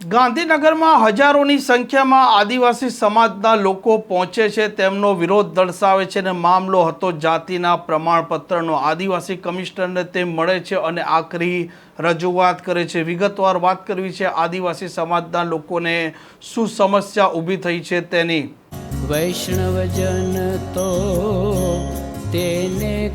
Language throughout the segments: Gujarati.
ગાંધીનગરમાં હજારોની સંખ્યામાં આદિવાસી સમાજના લોકો પહોંચે છે. તેમનો વિરોધ દર્શાવે છે અને મામલો હતો જાતિના પ્રમાણપત્રનો. આદિવાસી કમિશનરને તે મળે છે અને આખરી રજૂઆત કરે છે. વિગતવાર વાત કરવી છે, આદિવાસી સમાજના લોકોને શું સમસ્યા ઊભી થઈ છે તેની. વૈષ્ણવજન તો તેને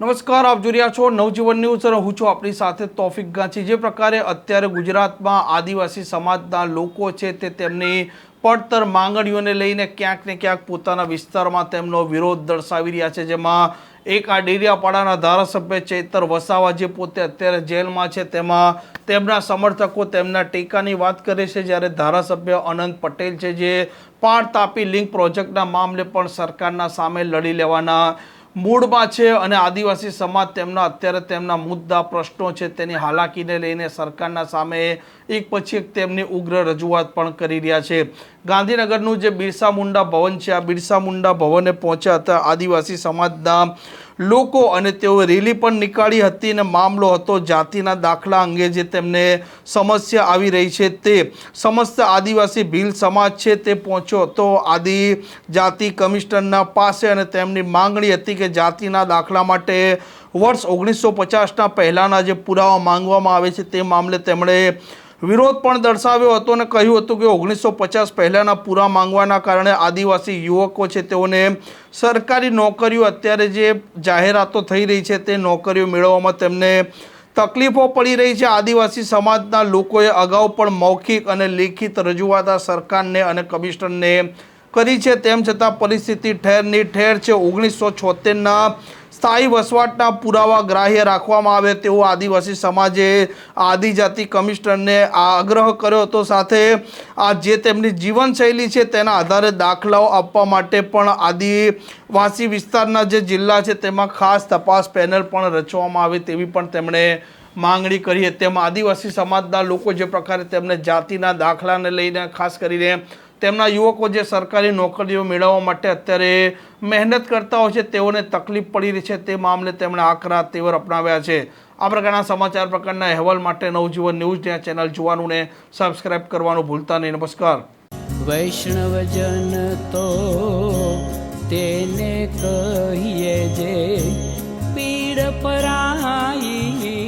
નમસ્કાર, આપ જોઈ રહ્યા છો નવજીવન ન્યૂઝ. અને હું છું આપણી સાથે તોફિક ગાંચી. જે પ્રકારે અત્યારે ગુજરાતમાં આદિવાસી સમાજના લોકો છે તે તેમની પડતર માંગણીઓને લઈને ક્યાંક ને ક્યાંક પોતાના વિસ્તારમાં તેમનો વિરોધ દર્શાવી રહ્યા છે. જેમાં એક આ ડેરિયાપાડાના ધારાસભ્ય ચેતર વસાવા જે પોતે અત્યારે જેલમાં છે, તેમાં તેમના સમર્થકો તેમના ટેકાની વાત કરે છે. જ્યારે ધારાસભ્ય અનંત પટેલ છે, જે પાર તાપી લિંક પ્રોજેક્ટના મામલે પણ સરકારના સામે લડી લેવાના મૂળમાં છે અને આદિવાસી સમાજ તેમના અત્યારે તેમના મુદ્દા પ્રશ્નો છે તેની હાલાકીને લઈને સરકારના સામે એક પછી એક તેમની ઉગ્ર રજૂઆત પણ કરી રહ્યા છે. ગાંધીનગરનું જે બિરસા મુંડા ભવન છે, આ બિરસા મુંડા ભવને પહોંચ્યા હતા આદિવાસી સમાજના લોકો અને તેઓ રેલી પણ નીકાળી હતી અને મામલો હતો જાતિના દાખલા અંગે જે તેમને સમસ્યા આવી રહી છે તે સમસ્ત આદિવાસી ભીલ સમાજ છે તે પહોંચ્યો હતો. આદિ જાતિ કમિશનરના પાસે અને તેમની માંગણી હતી કે જાતિના દાખલા માટે વર્ષ ઓગણીસો પચાસના પહેલાંના જે પુરાવા માંગવામાં આવે છે તે મામલે તેમણે વિરોધ પણ દર્શાવ્યો હતો અને કહ્યું હતું કે ઓગણીસો પચાસ પહેલાંના પૂરા માંગવાના કારણે આદિવાસી યુવકો છે તેઓને સરકારી નોકરીઓ અત્યારે જે જાહેરાતો થઈ રહી છે તે નોકરીઓ મેળવવામાં તેમને તકલીફો પડી રહી છે. આદિવાસી સમાજના લોકોએ અગાઉ પણ મૌખિક અને લેખિત રજૂઆત સરકારને અને કમિશનરને કરી છે. તેમ છતાં પરિસ્થિતિ ઠેરની ઠેર છે. ઓગણીસો છોતેરના સ્થાયી વસવાટના પુરાવા ગ્રાહ્ય રાખવામાં આવે તેવો આદિવાસી સમાજે આદિજાતિ કમિશનરને આગ્રહ કર્યો હતો. સાથે આ જે તેમની જીવનશૈલી છે તેના આધારે દાખલાઓ આપવા માટે પણ આદિવાસી વિસ્તારના જે જિલ્લા છે તેમાં ખાસ તપાસ પેનલ પણ રચવામાં આવે તેવી પણ તેમણે માંગણી કરી. હતી તેમાં આદિવાસી સમાજના લોકો જે પ્રકારે તેમને જાતિના દાખલાને લઈને ખાસ કરીને તેમના યુવકો જે સરકારી નોકરીઓ મેળવવા માટે અત્યારે મહેનત કરતા હોય છે, તેઓને તકલીફ પડી રહી છે. તે મામલે તેમણે આકરા તેવર અપનાવ્યા છે. આ પ્રકારના સમાચાર પ્રકારના અહેવાલ માટે નવજીવન ન્યૂઝ ચેનલ જોવાનું ને સબસ્ક્રાઇબ કરવાનું ભૂલતા નહીં. નમસ્કાર. વૈષ્ણવજન તો તેને કહીએ જે પીડ પરાઈ